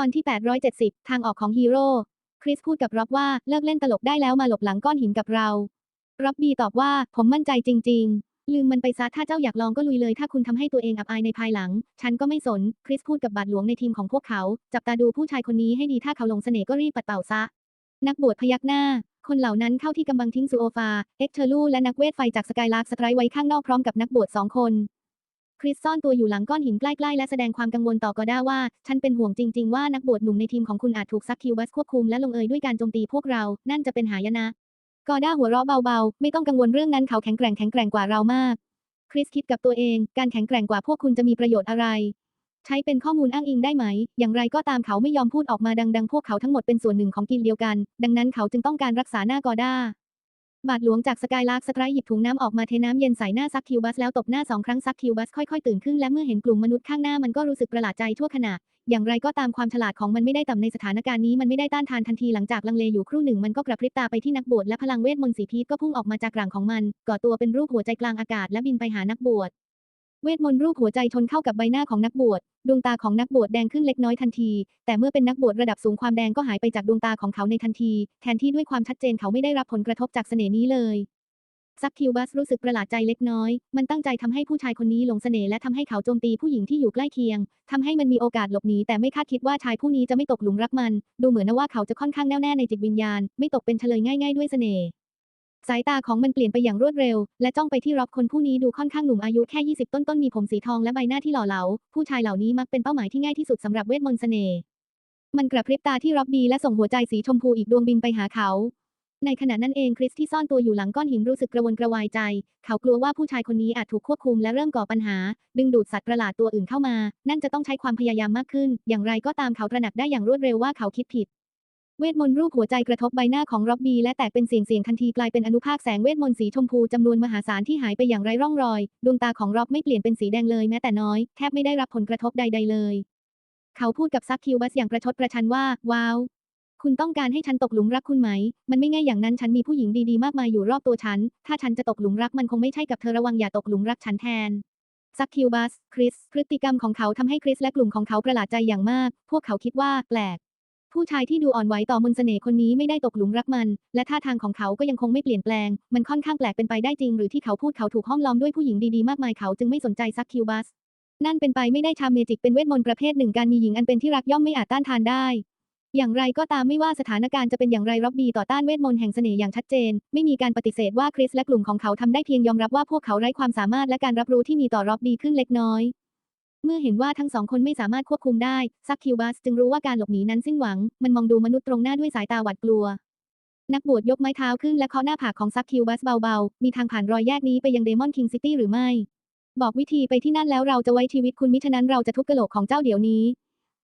อนที่ 870 ทางออกของฮีโร่ คริสพูดกับร็อบว่าเลิกเล่นตลกได้แล้วมาหลบหลังก้อนหินกับเรา ร็อบบีตอบว่าผมมั่นใจจริง ๆ ลืมมันไปซะถ้าเจ้าอยากลองก็ลุยเลย ถ้าคุณทำให้ตัวเองอับอายในภายหลัง ฉันก็ไม่สน คริสพูดกับบาทหลวงในทีมของพวกเขา จับตาดูผู้ชายคนนี้ให้ดีถ้าเขาหลงเสน่ห์ก็รีบปัดเป่าซะ นักบวชพยักหน้า คนเหล่านั้นเข้าที่กำบังทิ้งซูโอฟา เอ็กเทอร์ลูและนักเวทไฟจากสกายลาร์กสไตรไว้ข้างนอกพร้อมกับนักบวชสองคน คริสซ่อนตัวอยู่หลังก้อนหินใกล้ๆ และแสดงความกังวลต่อกอด้าว่า ฉันเป็นห่วงจริง ๆ ว่านักบวชหนุ่มในทีมของคุณอาจถูกซักคิวบัสควบคุมและลงเอยด้วยการโจมตีพวกเรา นั่นจะเป็นหายนะ กอด้าหัวเราะเบาๆ ไม่ต้องกังวลเรื่องนั้นเขาแข็งแกร่งแข็งแกร่งกว่าเรามาก คริสคิดกับตัวเอง การแข็งแกร่งกว่าพวกคุณจะมีประโยชน์อะไร ใช้เป็นข้อมูลอ้างอิงได้ไหม อย่างไรก็ตามเขาไม่ยอมพูดออกมาดัง ๆ พวกเขาทั้งหมดเป็นส่วนหนึ่งของกิลด์เดียวกัน ดังนั้นเขาจึงต้องการรักษาหน้ากอด้า บาดหลวงจากสกายลากสไตรหยิบถุงน้ำออกมาเทน้ำเย็นใส่หน้าซักคิวบัสแล้วตบหน้าสองครั้งซักคิวบัสค่อยๆตื่นขึ้นและเมื่อเห็นกลุ่มมนุษย์ข้างหน้ามันก็รู้สึกประหลาดใจทั่วขณะ อย่างไรก็ตามความฉลาดของมันไม่ได้ต่ำในสถานการณ์นี้มันไม่ได้ต้านทานทันทีหลังจากลังเลอยู่ครู่หนึ่งมันก็กระพริบตาไปที่นักบวชและพลังเวทมนต์สีพีทก็พุ่งออกมาจากกลางของมันก่อตัวเป็นรูปหัวใจกลางอากาศและบินไปหานักบวช เวทมนต์รูปหัวใจชนเข้ากับใบหน้าของนักบวช ดวงตาของนักบวชแดงขึ้นเล็กน้อยทันที แต่เมื่อเป็นนักบวชระดับสูงความแดงก็หายไปจากดวงตาของเขาในทันที แทนที่ด้วยความชัดเจนเขาไม่ได้รับผลกระทบจากเสน่ห์นี้เลย ซักคิวบัสรู้สึกประหลาดใจเล็กน้อย มันตั้งใจทำให้ผู้ชายคนนี้หลงเสน่ห์และทำให้เขาโจมตีผู้หญิงที่อยู่ใกล้เคียงทำให้มันมีโอกาสหลบหนีแต่ไม่คาดคิดว่าชายผู้นี้จะไม่ตกหลุมรักมัน ดูเหมือนนะว่าเขาจะค่อนข้างแน่วแน่ในจิตวิญญาณ ไม่ตกเป็นเฉลยง่าย ๆด้วยเสน่ห์ สายตาของมันเปลี่ยนไปอย่างรวดเร็ว และจ้องไปที่ร็อบคนผู้นี้ดูค่อนข้างหนุ่มอายุแค่ 20 ต้นๆมีผมสีทองและใบหน้าที่หล่อเหลา ผู้ชายเหล่านี้มักเป็นเป้าหมายที่ง่ายที่สุดสำหรับเวทมนต์เสน่ห์ มันกระพริบตาที่ร็อบบีและส่งหัวใจสีชมพูอีกดวงบินไปหาเขา ในขณะนั้นเองคริสที่ซ่อนตัวอยู่หลังก้อนหินรู้สึกกระวนกระวายใจ เขากลัวว่าผู้ชายคนนี้อาจถูกควบคุมและเริ่มก่อปัญหา ดึงดูดสัตว์ประหลาดตัวอื่นเข้ามา นั่นจะต้องใช้ความพยายามมากขึ้น อย่างไรก็ตามเขาตระหนักได้อย่างรวดเร็วว่าเขาคิดผิด เวทมนต์รูปหัวใจกระทบใบหน้าของร็อบบี้และแตกเป็นเสียงเสียงทันทีกลายเป็นอนุภาคแสงเวทมนต์สีชมพูจำนวนมหาศาลที่หายไปอย่างไร้ร่องรอย ดวงตาของร็อบไม่เปลี่ยนเป็นสีแดงเลยแม้แต่น้อย แทบไม่ได้รับผลกระทบใด ๆเลย เขาพูดกับซักคิวบัสอย่างประชดประชันว่า ว้าว คุณต้องการให้ฉันตกหลุมรักคุณไหม มันไม่ง่ายอย่างนั้นฉันมีผู้หญิงดีๆมากมายอยู่รอบตัวฉัน ถ้าฉันจะตกหลุมรักมันคงไม่ใช่กับเธอระวังอย่าตกหลุมรักฉันแทนซักคิวบัส คริส พฤติกรรมของเขาทำให้คริสและกลุ่มของเขาประหลาดใจอย่างมาก พวกเขาคิดว่าแปลก ผู้ชายที่ดูอ่อนไหวต่อมนต์เสน่ห์คนนี้ไม่ได้ตกหลุมรักมัน และท่าทางของเขาก็ยังคงไม่เปลี่ยนแปลง มันค่อนข้างแปลกเป็นไปได้จริงหรือที่เขาพูดเขาถูกห้อมล้อมด้วยผู้หญิงดีๆมากมายเขาจึงไม่สนใจซักคิวบัส นั่นเป็นไปไม่ได้ชามเมจิกเป็นเวทมนต์ประเภทหนึ่งการมีหญิงอันเป็นที่รักย่อมไม่อาจต้านทานได้ อย่างไรก็ตามไม่ว่าสถานการณ์จะเป็นอย่างไรร็อบบี้ต่อต้านเวทมนต์แห่งเสน่ห์อย่างชัดเจน ไม่มีการปฏิเสธว่าคริสและกลุ่มของเขาทำได้เพียงยอมรับว่าพวกเขาไร้ความสามารถและการรับรู้ที่มีต่อร็อบบี้ขึ้นเล็กน้อย เมื่อเห็นว่าทั้งสองคนไม่สามารถควบคุมได้ ซักคิวบัสจึงรู้ว่าการหลบหนีนั้นสิ้นหวัง มันมองดูมนุษย์ตรงหน้าด้วยสายตาหวาดกลัว นักบวชยกไม้เท้าขึ้นและเคาะหน้าผากของซักคิวบัสเบาๆ มีทางผ่านรอยแยกนี้ไปยังเดมอนคิงซิตี้หรือไม่ บอกวิธีไปที่นั่นแล้วเราจะไว้ชีวิตคุณมิฉะนั้นเราจะทุบกระโหลกของเจ้าเดี๋ยวนี้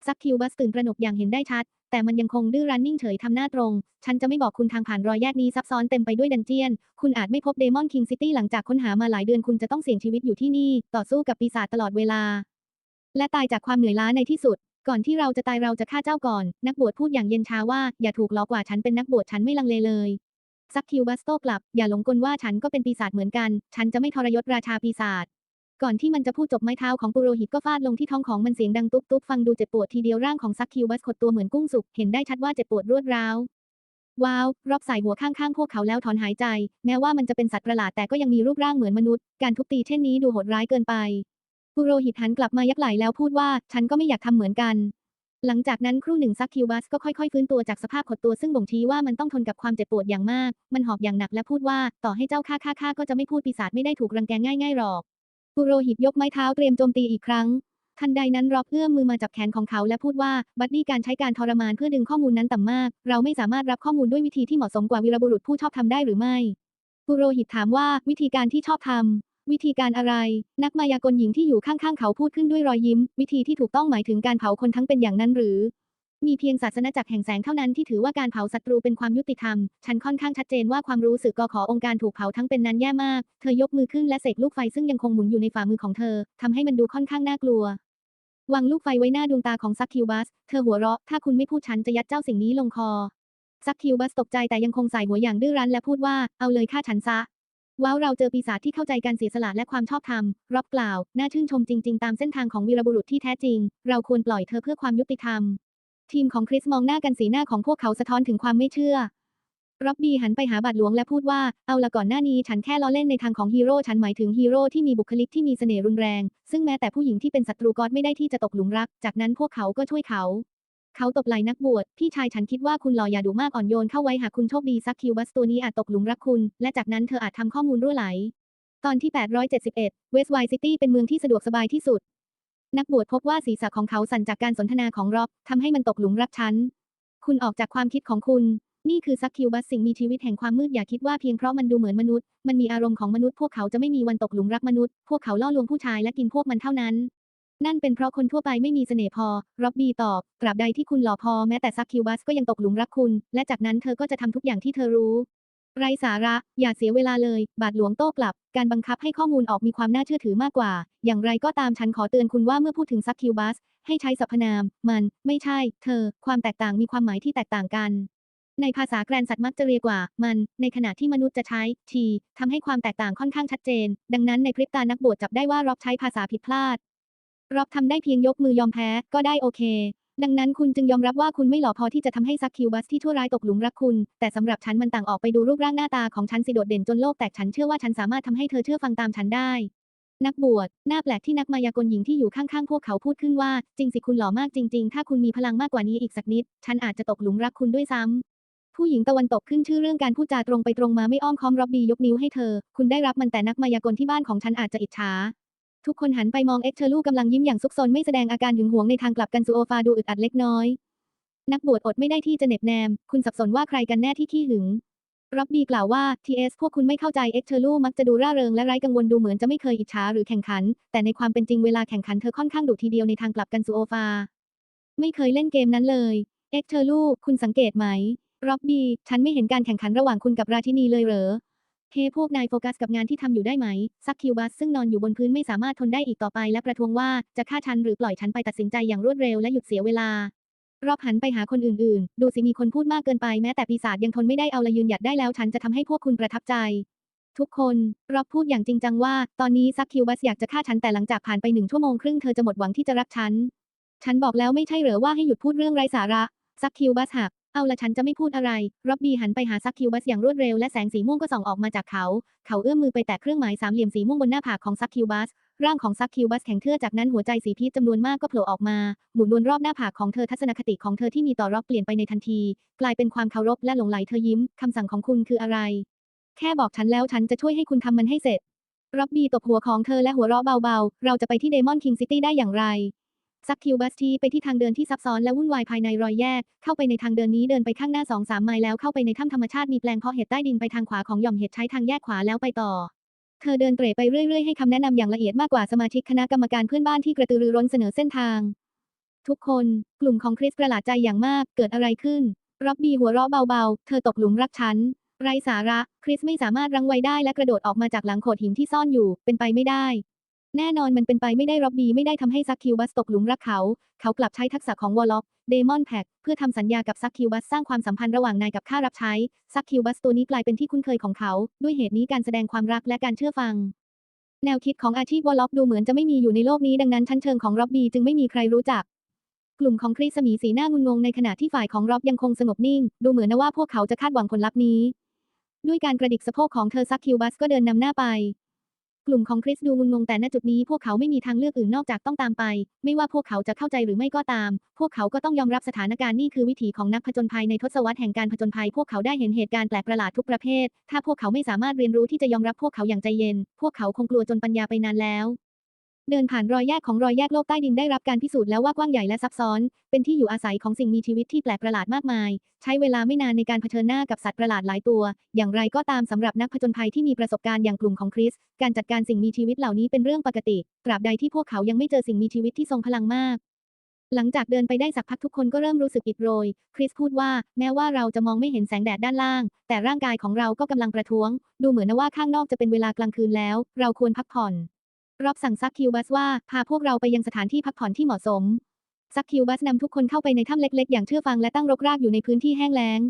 ซักคิวบัสตื่นตระหนกอย่างเห็นได้ชัด แต่มันยังคงดื้อรั้นนิ่งเฉยทำหน้าตรง ฉันจะไม่บอกคุณทางผ่านรอยแยกนี้ซับซ้อนเต็มไปด้วยดันเจียน คุณอาจไม่พบเดมอนคิงซิตี้หลังจากค้นหามาหลายเดือนคุณจะต้องเสี่ยงชีวิตอยู่ที่นี่ ต่อสู้กับปีศาจตลอดเวลา และตายจากความเหนื่อยล้าในที่สุด ก่อนที่เราจะตายเราจะฆ่าเจ้าก่อน นักบวชพูดอย่างเย็นชาว่า อย่าถูกล้อกว่าฉันเป็นนักบวชฉันไม่ลังเลเลยซักคิวบัสโตกลับ อย่าหลงกลว่าฉันก็เป็นปีศาจเหมือนกัน ฉันจะไม่ทรยศราชาปีศาจ ก่อนที่มันจะพูดจบไม้เท้าของปุโรหิตก็ฟาดลงที่ท้องของมันเสียงดังตุ๊บตุ๊บฟังดูเจ็บปวดทีเดียวร่างของซักคิวบัสขดตัวเหมือนกุ้งสุก เห็นได้ชัดว่าเจ็บปวดรวดร้าว ว้าว รอบใส่หัวข้างๆพวกเขาแล้วถอนหายใจ แม้ว่ามันจะเป็นสัตว์ประหลาดแต่ก็ยังมีรูปร่างเหมือนมนุษย์ การทุบตีเช่นนี้ดูโหดร้ายเกินไป ปุโรหิตหันกลับมายักไหลแล้วพูดว่า ฉันก็ไม่อยากทำเหมือนกัน หลังจากนั้นครู่หนึ่งซักคิวบัสก็ค่อยๆฟื้นตัวจากสภาพขดตัวซึ่งบ่งชี้ว่ามันต้องทนกับความเจ็บปวดอย่างมาก มันหอบอย่างหนักและพูดว่า ต่อให้เจ้าฆ่าฆ่าฆ่าก็จะไม่พูดปีศาจไม่ได้ถูกรังแกง่ายๆหรอกปุโรหิตยกไม้เท้าเตรียมโจมตีอีกครั้งทันใดนั้นร็อบเอื้อมมือมาจับแขนของเขาและพูดว่า บัดดี้การใช้การทรมานเพื่อดึงข้อมูลนั้นต่ำมาก เราไม่สามารถรับข้อมูลด้วยวิธีที่เหมาะสมกว่าวีรบุรุษผู้ชอบทำได้หรือไม่ปุโรหิตถามว่าวิธีการที่ชอบทำ วิธีการอะไร นักมายากลหญิงที่อยู่ข้างๆ เขาพูดขึ้นด้วยรอยยิ้ม วิธีที่ถูกต้องหมายถึงการเผาคนทั้งเป็นอย่างนั้นหรือ มีเพียงศาสนาจักรแห่งแสงเท่านั้นที่ถือว่าการเผาศัตรูเป็นความยุติธรรม ฉันค่อนข้างชัดเจนว่าความรู้สึกกอขอองค์การถูกเผาทั้งเป็นนั้นแย่มาก เธอยกมือขึ้นและเสกลูกไฟซึ่งยังคงหมุนอยู่ในฝ่ามือของเธอทำให้มันดูค่อนข้างน่ากลัววางลูกไฟไว้หน้าดวงตาของซักคิวบัส เธอหัวเราะ ถ้าคุณไม่พูดฉันจะยัดเจ้าสิ่งนี้ลงคอซักคิวบัสตกใจแต่ยังคงใส่หัวอย่างดื้อรั้นและพูดว่า เอาเลยฆ่าฉันซะ ว้าวเราเจอปีศาจที่เข้าใจการเสียสละและความชอบธรรมร็อบกล่าว น่าชื่นชมจริง ๆ ตามเส้นทางของวีรบุรุษที่แท้จริง เราควรปล่อยเธอเพื่อความยุติธรรม ทีมของคริสมองหน้ากันสีหน้าของพวกเขาสะท้อนถึงความไม่เชื่อร็อบบี้หันไปหาบาทหลวงและพูดว่า เอาละก่อนหน้านี้ฉันแค่ล้อเล่นในทางของฮีโร่ ฉันหมายถึงฮีโร่ที่มีบุคลิกที่มีเสน่ห์รุนแรง ซึ่งแม้แต่ผู้หญิงที่เป็นศัตรูก็ไม่ได้ที่จะตกหลุมรัก จากนั้นพวกเขาก็ช่วยเขา เขาตบไหล่นักบวช พี่ชายฉันคิดว่าคุณหล่ออย่าดูมากอ่อนโยนเข้าไว้หากคุณโชคดีซักคิวบัสตัวนี้อาจตกหลุมรักคุณ และจากนั้นเธออาจทำข้อมูลรั่วไหล ตอนที่ 871 West Wide City เป็นเมืองที่สะดวกสบายที่สุด นักบวชพบว่าศีรษะของเขาสั่นจากการสนทนาของร็อบทำให้มันตกหลุมรักฉัน คุณออกจากความคิดของคุณ นี่คือซักคิวบัสสิ่งมีชีวิตแห่งความมืดอย่าคิดว่าเพียงเพราะมันดูเหมือนมนุษย์ มันมีอารมณ์ของมนุษย์พวกเขาจะไม่มีวันตกหลุมรักมนุษย์ พวกเขาล่อลวงผู้ชายและกินพวกมันเท่านั้น นั่นเป็นเพราะคนทั่วไปไม่มีเสน่ห์พอ ร็อบบี้ตอบตราบใดที่คุณหล่อพอแม้แต่ซักคิวบัสก็ยังตกหลุมรักคุณ และจากนั้นเธอก็จะทำทุกอย่างที่เธอรู้ ไรสาระ อย่าเสียเวลาเลย บาทหลวงโต้กลับ การบังคับให้ข้อมูลออกมีความน่าเชื่อถือมากกว่า อย่างไรก็ตามฉันขอเตือนคุณว่าเมื่อพูดถึงซักคิวบัสให้ใช้สรรพนาม มัน ไม่ใช่ เธอ ความแตกต่างมีความหมายที่แตกต่างกันในภาษาแกรนสัตว์มักจะเรียกว่า มัน ในขณะที่มนุษย์จะใช้ ทีทำให้ความแตกต่างค่อนข้างชัดเจน ดังนั้นในพริบตานักบวชจับได้ว่ารอบใช้ภาษาผิดพลาด รอบทำได้เพียงยกมือยอมแพ้ ก็ได้โอเค ดังนั้นคุณจึงยอมรับว่าคุณไม่หล่อพอที่จะทำให้ซักคิวบัสที่ชั่วร้ายตกหลุมรักคุณ แต่สำหรับฉันมันต่างออกไปดูรูปร่างหน้าตาของฉันสิโดดเด่นจนโลกแตกฉันเชื่อว่าฉันสามารถทำให้เธอเชื่อฟังตามฉันได้ นักบวชหน้าแปลกที่นักมายากลหญิงที่อยู่ข้างๆพวกเขาพูดขึ้นว่า จริงสิคุณหล่อมากจริง ๆ ถ้าคุณมีพลังมากกว่านี้อีกสักนิด ฉันอาจจะตกหลุมรักคุณด้วยซ้ำผู้หญิงตะวันตกขึ้นชื่อเรื่องการพูดจาตรงไปตรงมาไม่อ้อมค้อมร็อบบี้ยกนิ้วให้เธอ คุณได้รับมันแต่นักมายากลที่บ้านของฉันอาจจะอิจฉา ทุกคนหันไปมองเอ็กเชอร์ลูกำลังยิ้มอย่างซุกซนไม่แสดงอาการหึงหวงในทางกลับกันซูโอฟาดูอึดอัดเล็กน้อย นักบวชอดไม่ได้ที่จะเหน็บแนม คุณสับสนว่าใครกันแน่ที่ขี้หึงร็อบบี้กล่าวว่า TS พวกคุณไม่เข้าใจเอ็กเชอร์ลูมักจะดูร่าเริงและไร้กังวลดูเหมือนจะไม่เคยอิจฉาหรือแข่งขัน แต่ในความเป็นจริงเวลาแข่งขันเธอค่อนข้างดุทีเดียวในทางกลับกันซูโอฟา ไม่เคยเล่นเกมนั้นเลยเอ็กเชอร์ลูคุณสังเกตไหมร็อบบี้ฉันไม่เห็นการแข่งขันระหว่างคุณกับราชินีเลยเหรอ เฮ้พวกนายโฟกัสกับงานที่ทำอยู่ได้ไหม ซักคิวบัสซึ่งนอนอยู่บนพื้นไม่สามารถทนได้อีกต่อไปและประท้วงว่าจะฆ่าฉันหรือปล่อยฉันไปตัดสินใจอย่างรวดเร็วและหยุดเสียเวลา รอบหันไปหาคนอื่นๆ ดูสิมีคนพูดมากเกินไปแม้แต่ปีศาจยังทนไม่ได้เอาละยืนหยัดได้แล้วฉันจะทำให้พวกคุณประทับใจ ทุกคนรอบพูดอย่างจริงจังว่า ตอนนี้ซักคิวบัสอยากจะฆ่าฉันแต่หลังจากผ่านไปหนึ่งชั่วโมงครึ่งเธอจะหมดหวังที่จะรักฉัน ฉันบอกแล้วไม่ใช่เหรอว่าให้หยุดพูดเรื่องไร้สาระซักคิวบัสหัก เอาละฉันจะไม่พูดอะไร ร็อบบี้หันไปหาซักคิวบัสอย่างรวดเร็วและแสงสีม่วงก็ส่องออกมาจากเขา เขาเอื้อมมือไปแตะเครื่องหมายสามเหลี่ยมสีม่วงบนหน้าผากของซักคิวบัส ร่างของซักคิวบัสแข็งเทื่อจากนั้นหัวใจสีพีชจำนวนมากก็โผล่ออกมา หมุนวนรอบหน้าผากของเธอทัศนคติของเธอที่มีต่อร็อบเปลี่ยนไปในทันที กลายเป็นความเคารพและหลงไหลเธอยิ้ม คำสั่งของคุณคืออะไร แค่บอกฉันแล้วฉันจะช่วยให้คุณทำมันให้เสร็จ ร็อบบี้ตบหัวของเธอและหัวเราะเบาๆ เราจะไปที่เดมอนคิงซิตี้ได้อย่างไร ซักคิวบัสทีไปที่ทางเดินที่ซับซ้อนและวุ่นวายภายในรอยแยก เข้าไปในทางเดินนี้เดินไปข้างหน้าสองสามไมล์แล้วเข้าไปในถ้ำธรรมชาติมีแปลงเพาะเห็ดใต้ดินไปทางขวาของหย่อมเห็ดใช้ทางแยกขวาแล้วไปต่อเธอเดินเตร่ไปเรื่อยๆให้คำแนะนำอย่างละเอียดมากกว่าสมาชิกคณะกรรมการเพื่อนบ้านที่กระตือรือร้นเสนอเส้นทาง ทุกคนกลุ่มของคริสประหลาดใจอย่างมากเกิดอะไรขึ้นร็อบบี้หัวเราะเบาๆ เธอตกหลุมรักฉัน ไรสาระ คริสไม่สามารถรั้งไว้ได้และกระโดดออกมาจากหลังโขดหินที่ซ่อนอยู่ เป็นไปไม่ได้ แน่นอนมันเป็นไปไม่ได้ร็อบบี้ไม่ได้ทำให้ซักคิวบัสตกหลุมรักเขา เขากลับใช้ทักษะของวอลล็อกเดมอนแพ็กเพื่อทำสัญญากับซักคิวบัสสร้างความสัมพันธ์ระหว่างนายกับข้ารับใช้ซักคิวบัสตัวนี้กลายเป็นที่คุ้นเคยของเขา ด้วยเหตุนี้การแสดงความรักและการเชื่อฟัง แนวคิดของอาชีพวอลล็อกดูเหมือนจะไม่มีอยู่ในโลกนี้ดังนั้นชั้นเชิงของร็อบบี้จึงไม่มีใครรู้จักกลุ่มของคริสมีสีหน้างุนงงในขณะที่ฝ่ายของร็อบยังคงสงบนิ่ง ดูเหมือนนะว่าพวกเขาจะคาดหวังผลลัพธ์นี้ ด้วยการกระดิกสะโพกของเธอซักคิวบัสก็เดินนำหน้าไป กลุ่มของคริสดูงุนงงแต่ณจุดนี้พวกเขาไม่มีทางเลือกอื่นนอกจากต้องตามไป ไม่ว่าพวกเขาจะเข้าใจหรือไม่ก็ตาม พวกเขาก็ต้องยอมรับสถานการณ์นี่คือวิถีของนักผจญภัยในทศวรรษแห่งการผจญภัย พวกเขาได้เห็นเหตุการณ์แปลกประหลาดทุกประเภท ถ้าพวกเขาไม่สามารถเรียนรู้ที่จะยอมรับพวกเขาอย่างใจเย็น พวกเขาคงกลัวจนปัญญาไปนานแล้ว เดินผ่านรอยแยกของรอยแยกโลกใต้ดินได้รับการพิสูจน์แล้วว่ากว้างใหญ่และซับซ้อน เป็นที่อยู่อาศัยของสิ่งมีชีวิตที่แปลกประหลาดมากมาย ใช้เวลาไม่นานในการเผชิญหน้ากับสัตว์ประหลาดหลายตัว อย่างไรก็ตามสำหรับนักผจญภัยที่มีประสบการณ์อย่างกลุ่มของคริส การจัดการสิ่งมีชีวิตเหล่านี้เป็นเรื่องปกติ ตราบใดที่พวกเขายังไม่เจอสิ่งมีชีวิตที่ทรงพลังมาก หลังจากเดินไปได้สักพักทุกคนก็เริ่มรู้สึกอิดโรย คริสพูดว่า แม้ว่าเราจะมองไม่เห็นแสงแดดด้านล่าง แต่ร่างกายของเราก็กำลังประท้วง ดูเหมือนว่าข้างนอกจะเป็นเวลากลางคืนแล้ว เราควรพักผ่อน รอบสั่งซักคิวบัสว่า พาพวกเราไปยังสถานที่พักผ่อนที่เหมาะสม ซักคิวบัสนำทุกคนเข้าไปในถ้ำเล็ก ๆ อย่างเชื่อฟังและตั้งรกรากอยู่ในพื้นที่แห้งแล้ง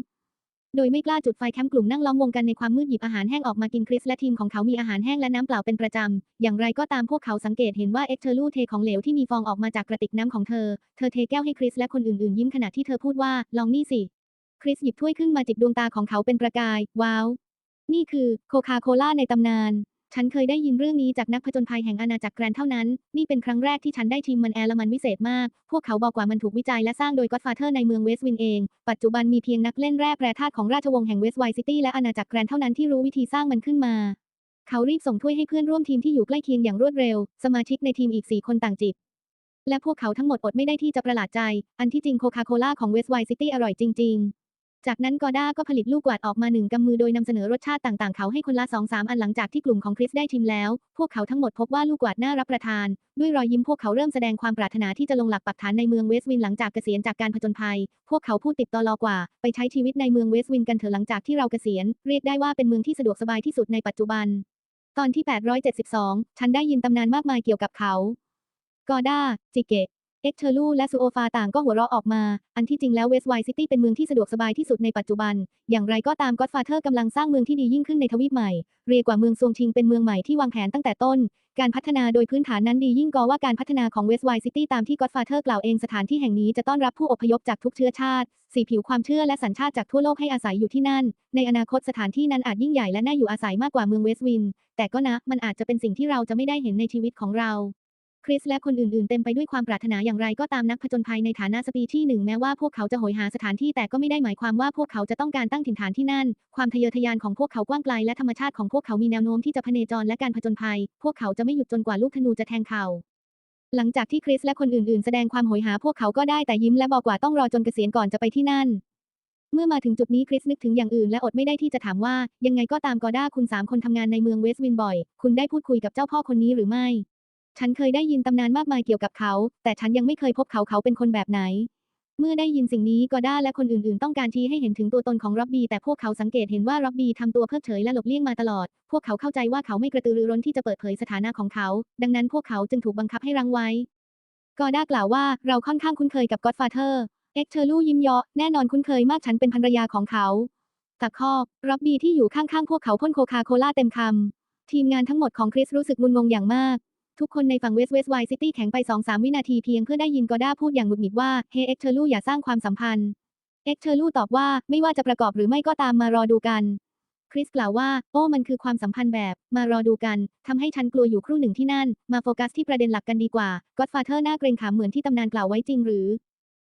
โดยไม่กล้าจุดไฟแคมป์กลุ่มนั่งล้อมวงกันในความมืดหยิบอาหารแห้งออกมากินคริสและทีมของเขามีอาหารแห้งและน้ำเปล่าเป็นประจำ อย่างไรก็ตามพวกเขาสังเกตเห็นว่าเอ็กเทอร์ลูเทของเหลวที่มีฟองออกมาจากกระติกน้ำของเธอ เธอเทแก้วให้คริสและคนอื่นๆยิ้มขณะที่เธอพูดว่า ลองนี่สิ คริสหยิบถ้วยขึ้นมาจิบดวงตาของเขาเป็นประกาย ว้าว นี่คือโคคาโคล่าในตำนาน ฉันเคยได้ยินเรื่องนี้จากนักผจญภัยแห่งอาณาจักรแกรนเท่านั้น นี่เป็นครั้งแรกที่ฉันได้ชิมมันแอร์และมันวิเศษมาก พวกเขาบอกว่ามันถูกวิจัยและสร้างโดยก็อดฟาเธอร์ในเมืองเวสต์วินเอง ปัจจุบันมีเพียงนักเล่นแร่แปรธาตุของราชวงศ์แห่งเวสต์ไวซิตี้และอาณาจักรแกรนเท่านั้นที่รู้วิธีสร้างมันขึ้นมา เขารีบส่งถ้วยให้เพื่อนร่วมทีมที่อยู่ใกล้เคียงอย่างรวดเร็ว สมาชิกในทีมอีก4คนต่างจิบและพวกเขาทั้งหมดอดไม่ได้ที่จะประหลาดใจ อันที่จริงโคคาโคล่าของเวสต์ไวซิตี้อร่อยจริง ๆ จากนั้นกอด้าก็ผลิตลูกกวาดออกมาหนึ่งกำมือโดยนำเสนอรสชาติต่างๆ เขาให้คนละสองสามอันหลังจากที่กลุ่มของคริสได้ชิมแล้ว พวกเขาทั้งหมดพบว่าลูกกวาดน่ารับประทาน ด้วยรอยยิ้มพวกเขาเริ่มแสดงความปรารถนาที่จะลงหลักปักฐานในเมืองเวสต์วินหลังจากเกษียณจากการผจญภัย พวกเขาพูดติดต่อรอกว่า ไปใช้ชีวิตในเมืองเวสต์วินกันเถอะหลังจากที่เราเกษียณเรียกได้ว่าเป็นเมืองที่สะดวกสบายที่สุดในปัจจุบัน ตอนที่ 872 ฉันได้ยินตำนานมากมายเกี่ยวกับเขากอด้าจิเกะ เอ็กเทอร์ลูและซูโอฟาต่างก็หัวเราะออกมา อันที่จริงแล้วเวสต์ไวซิตี้เป็นเมืองที่สะดวกสบายที่สุดในปัจจุบัน อย่างไรก็ตามก็อดฟาเธอร์กำลังสร้างเมืองที่ดียิ่งขึ้นในทวีปใหม่ เรียกว่าเมืองซวงชิงเป็นเมืองใหม่ที่วางแผนตั้งแต่ต้น การพัฒนาโดยพื้นฐานนั้นดียิ่งกว่าว่าการพัฒนาของเวสต์ไวซิตี้ตามที่ก็อดฟาเธอร์กล่าวเองสถานที่แห่งนี้จะต้อนรับผู้อพยพจากทุกเชื้อชาติ สีผิวความเชื่อและสัญชาติจากทั่วโลกให้อาศัยอยู่ที่นั่น ในอนาคตสถานที่นั้นอาจยิ่งใหญ่และน่าอยู่อาศัยมากกว่าเมืองเวสต์วิน แต่ก็นะมันอาจจะเป็นสิ่งที่เราจะไม่ได้เห็นในชีวิตของเรา คริสและคนอื่นๆ เต็มไปด้วยความปรารถนาอย่างไรก็ตามนักผจญภัยในฐานะสปีที่หนึ่งแม้ว่าพวกเขาจะโหยหาสถานที่แต่ก็ไม่ได้หมายความว่าพวกเขาจะต้องการตั้งถิ่นฐานที่นั่น ความทะเยอทะยานของพวกเขากว้างไกลและธรรมชาติของพวกเขามีแนวโน้มที่จะพเนจรและการผจญภัย พวกเขาจะไม่หยุดจนกว่าลูกธนูจะแทงเขาหลังจากที่คริสและคนอื่นๆ แสดงความโหยหาพวกเขาก็ได้แต่ยิ้มและบอกว่าต้องรอจนเกษียณก่อนจะไปที่นั่น เมื่อมาถึงจุดนี้คริสนึกถึงอย่างอื่นและอดไม่ได้ที่จะถามว่า ยังไงก็ตามกอด้าคุณสามคนทำงานในเมืองเวสต์วินบ่อย คุณได้พูดคุยกับเจ้าพ่อคนนี้หรือไม่ ฉันเคยได้ยินตำนานมากมายเกี่ยวกับเขา แต่ฉันยังไม่เคยพบเขาเขาเป็นคนแบบไหน เมื่อได้ยินสิ่งนี้กอด้าและคนอื่นๆ ต้องการชี้ให้เห็นถึงตัวตนของร็อบบี้แต่พวกเขาสังเกตเห็นว่าร็อบบี้ทำตัวเพิกเฉยและหลบเลี่ยงมาตลอด พวกเขาเข้าใจว่าเขาไม่กระตือรือร้นที่จะเปิดเผยสถานะของเขา ดังนั้นพวกเขาจึงถูกบังคับให้รังไว้กอด้ากล่าวว่าเราค่อนข้างคุ้นเคยกับก็อดฟาเธอร์เอ็กเทอร์ลูยิ้มเยาะแน่นอนคุ้นเคยมากฉันเป็นภรรยาของเขาตะคอกร็อบบี้ที่อยู่ข้างๆพวกเขาพ่นโคคาโคล่าเต็มคำทีมงานทั้งหมดของคริสรู้สึกงุนงงอย่างมาก ทุกคนในฝั่งเวสต์เวสต์ไวซิตี้แข็งไป 2-3 วินาทีเพียงเพื่อได้ยินกอด้าพูดอย่างหงุดหงิดว่า เฮเอ็กเทอร์ลูอย่าสร้างความสัมพันธ์ เอ็กเทอร์ลูตอบว่าไม่ว่าจะประกอบหรือไม่ก็ตามมารอดูกัน คริสกล่าวว่า โอ้มันคือความสัมพันธ์แบบ มารอดูกันทำให้ฉันกลัวอยู่ครู่หนึ่งที่นั่น มาโฟกัสที่ประเด็นหลักกันดีกว่าก็อดฟาเธอร์หน่าเกรงขามเหมือนที่ตำนานกล่าวไว้จริงหรือ